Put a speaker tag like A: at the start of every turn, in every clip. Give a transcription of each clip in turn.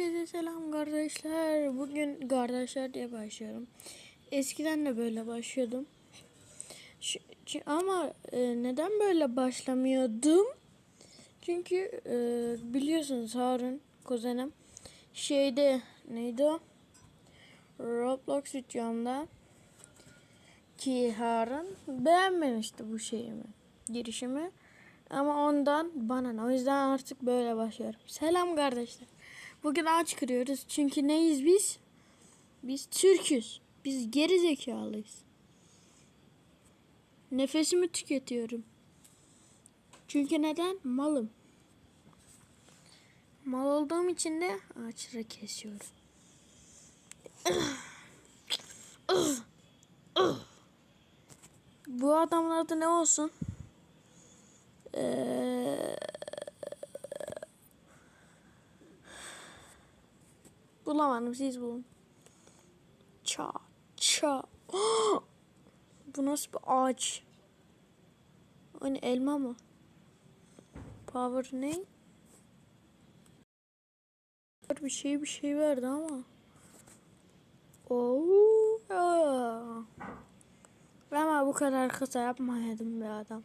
A: Herkese selam kardeşler. Bugün kardeşler diye başlıyorum. Eskiden de böyle başlıyordum. Ş- ama e, neden böyle başlamıyordum? Çünkü e, biliyorsunuz Harun kuzenim şeyde neydi o? Roblox videomda ki Harun beğenmemişti bu şeyimi, girişimi. Ama ondan bana? O yüzden artık böyle başlıyorum. Selam kardeşler. Bugün ağaç kırıyoruz. Çünkü neyiz biz? Biz Türk'üz. Biz geri zekalıyız. Nefesimi tüketiyorum. Çünkü neden? Malım. Mal olduğum için de ağaçları kesiyorum. Bu adamın adı ne olsun? Ee, bulamadım siz bulun. Ça ça. Bu nasıl bir ağaç? Hani elma mı? Power ne? Bir şey bir şey verdi ama. Oo. aa. Ama bu kadar kısa yapmayaydım bir adam.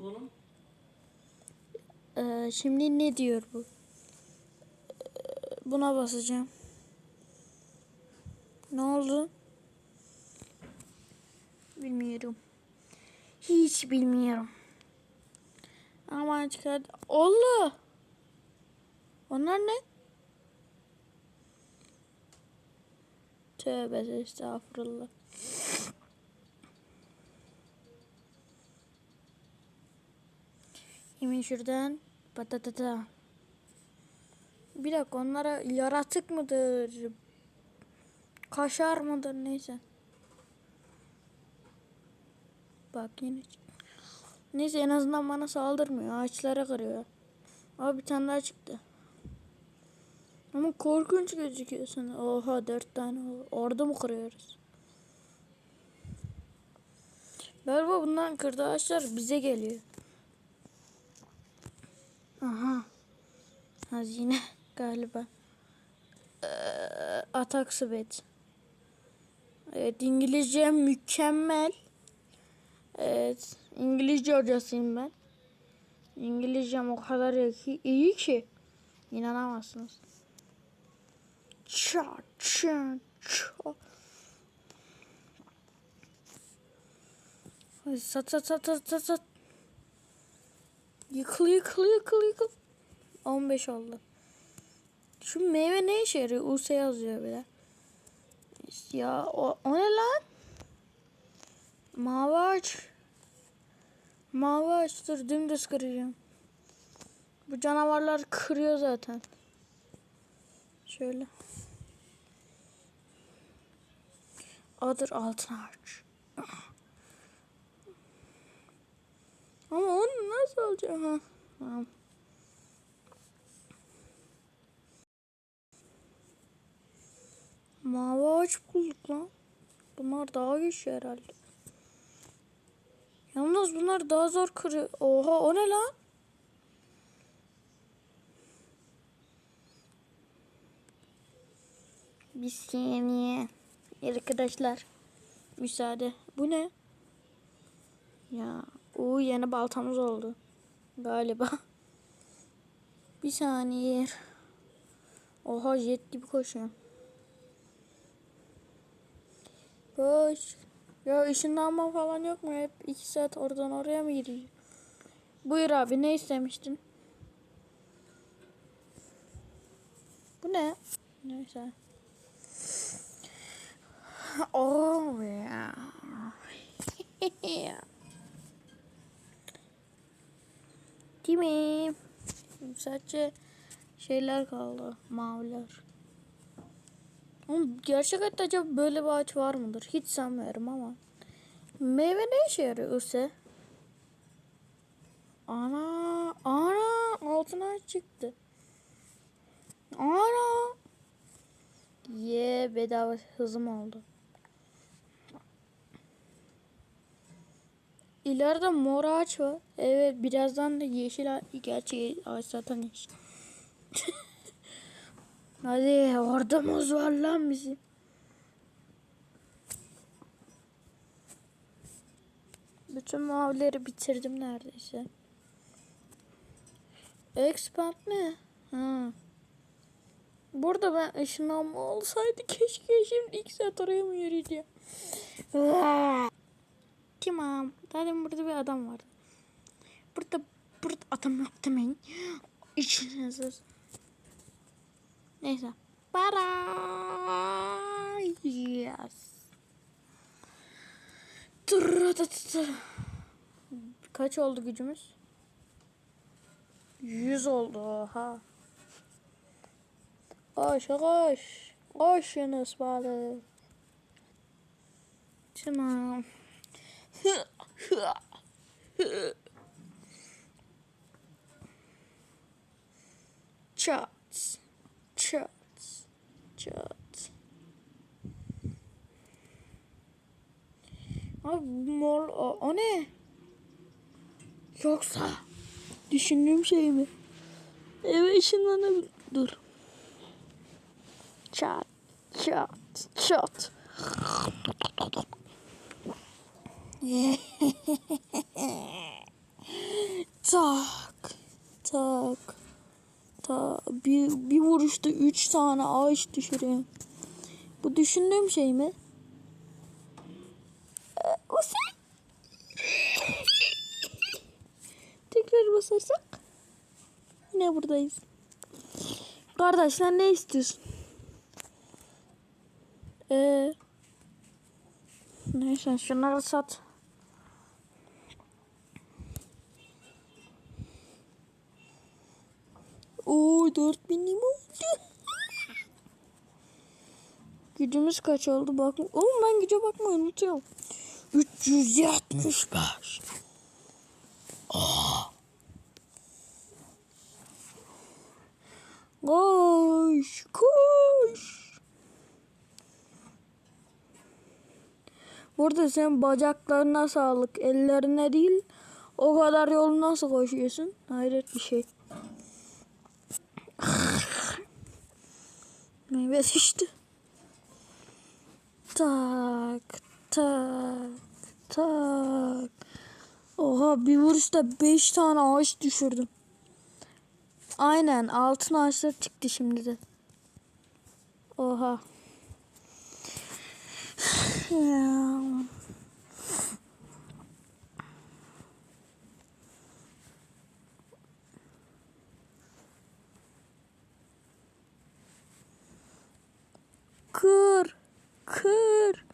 B: Oğlum
A: Ee, şimdi ne diyor bu? Buna basacağım. Ne oldu? Bilmiyorum. Hiç bilmiyorum. Ama çıkart. Allah! Onlar ne? Tövbe estağfurullah. Hemen şuradan patatata. Bir dakika onlara yaratık mıdır? Kaşar mıdır neyse. Bak yine. Neyse en azından bana saldırmıyor. Ağaçlara kırıyor. Abi bir tane daha çıktı. Ama korkunç gözüküyorsun. Oha dört tane. Orada mı kırıyoruz? Galiba bundan kırdığı ağaçlar bize geliyor. Aha. Hazine galiba. Ee, atak sıbet. Evet İngilizce mükemmel. Evet İngilizce hocasıyım ben. İngilizcem o kadar iyi iyi ki inanamazsınız. Ça ça ça. Sat sat sat sat sat sat. Yıkıl yıkıl yıkıl yıkıl. 15 oldu. Şu meyve ne işe yarıyor? US yazıyor bile. Ya o, o ne lan? Mavi ağaç. Mavi ağaç dur dümdüz kıracağım. Bu canavarlar kırıyor zaten. Şöyle. Adır altın ağaç. Ama onu nasıl alacağım? Ha. Tamam. Mavi ağaç bulduk lan. Bunlar daha güçlü herhalde. Yalnız bunlar daha zor kırıyor. Oha o ne lan? Bir saniye. Arkadaşlar. Müsaade. Bu ne? Ya. o yeni baltamız oldu. Galiba. Bir saniye. Oha jet gibi koşuyor. Koş. Ya ışınlanma falan yok mu? Hep iki saat oradan oraya mı giriyor? Buyur abi ne istemiştin? Bu ne? Neyse. Oh ya. Değil mi? Sadece şeyler kaldı. Maviler. Oğlum gerçek acaba böyle bir ağaç var mıdır? Hiç sanmıyorum ama. Meyve ne işe yarıyor? Ana, ana altına çıktı. Ana. Ye bedava hızım oldu. İleride mor ağaç var. Evet birazdan da yeşil ağaç. Gerçi ağaç zaten yeşil. Hadi orada muz var lan bizim. Bütün mavileri bitirdim neredeyse. Expand ne? Ha. Burada ben ışınlanma olsaydı keşke şimdi ilk saat oraya mı yürüyeceğim? Tamam. Zaten burada bir adam vardı. Burada burada adam yok demeyin. İçiniz Neyse. Para. Yes. Kaç oldu gücümüz? 100 oldu. Oha. Koş koş. Koş Yunus balık. Tamam. Çat. Çat. Abi mor o, o ne? Yoksa düşündüğüm şey mi? Eve ışınlanabilir. Dur. Çat. Çat. Çat. tak. Tak. Vuruşta üç tane ağaç düşürüyor. Bu düşündüğüm şey mi? Ee, sen. Tekrar basarsak. Yine buradayız. Kardeşler ne istiyorsun? Ee, neyse şunları sat. Oo 4000 lim oldu. Gücümüz kaç oldu bak. Oğlum ben güce bakmayı unutuyorum. 375. Aa. Koş, koş. Burada sen bacaklarına sağlık, ellerine değil. O kadar yolu nasıl koşuyorsun? Hayret bir şey. Meyve düştü. Tak, tak, tak. Oha bir vuruşta beş tane ağaç düşürdüm. Aynen altın ağaçlar çıktı şimdi de. Oha. Ya. Kır. Kır.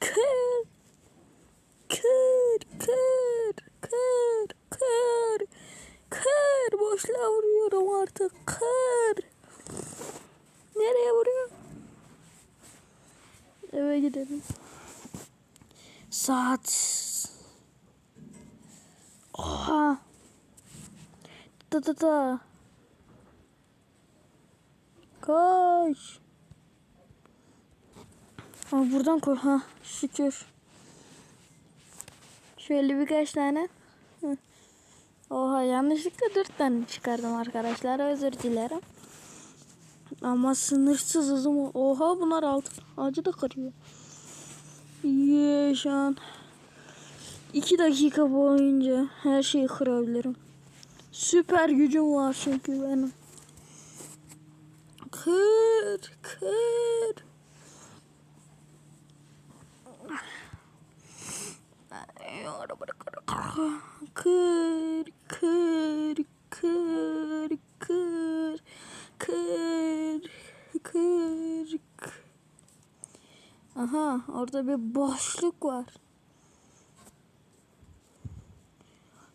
A: Kır. Kır. Kır. Kır. Kır. Kır. Boşluğa vuruyorum artık. Kır. Nereye vuruyor? Eve gidelim. Saat. Oha. Da da da. Koş. Ama buradan koy. Ha şükür. Şöyle birkaç tane. Oha yanlışlıkla dört tane çıkardım arkadaşlar. Özür dilerim. Ama sınırsız hızım. Oha bunlar altın. Ağacı da kırıyor. Yeah, şu an. iki dakika boyunca her şeyi kırabilirim. Süper gücüm var çünkü benim. Kır, kır. Kır, kır, kır, kır, kır, kır. Aha, orada bir boşluk var.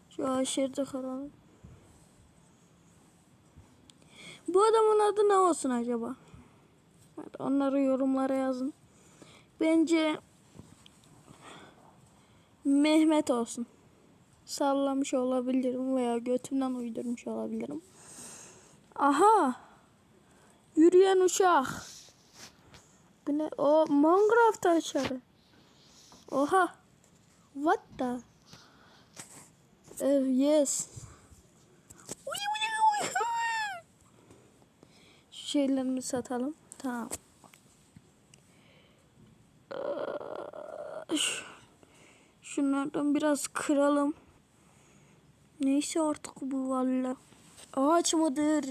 A: Şu aşırıda kalalım. Bu adamın adı ne olsun acaba? Hadi onları yorumlara yazın. Bence Mehmet olsun. Sallamış olabilirim veya götümden uydurmuş olabilirim. Aha. Yürüyen uçak. Bu ne? O Minecraft açarı. Oha. What the? Uh, yes. şeylerini satalım. Tamam. Ş- Şunlardan biraz kıralım. Neyse artık bu valla. Ağaç mıdır?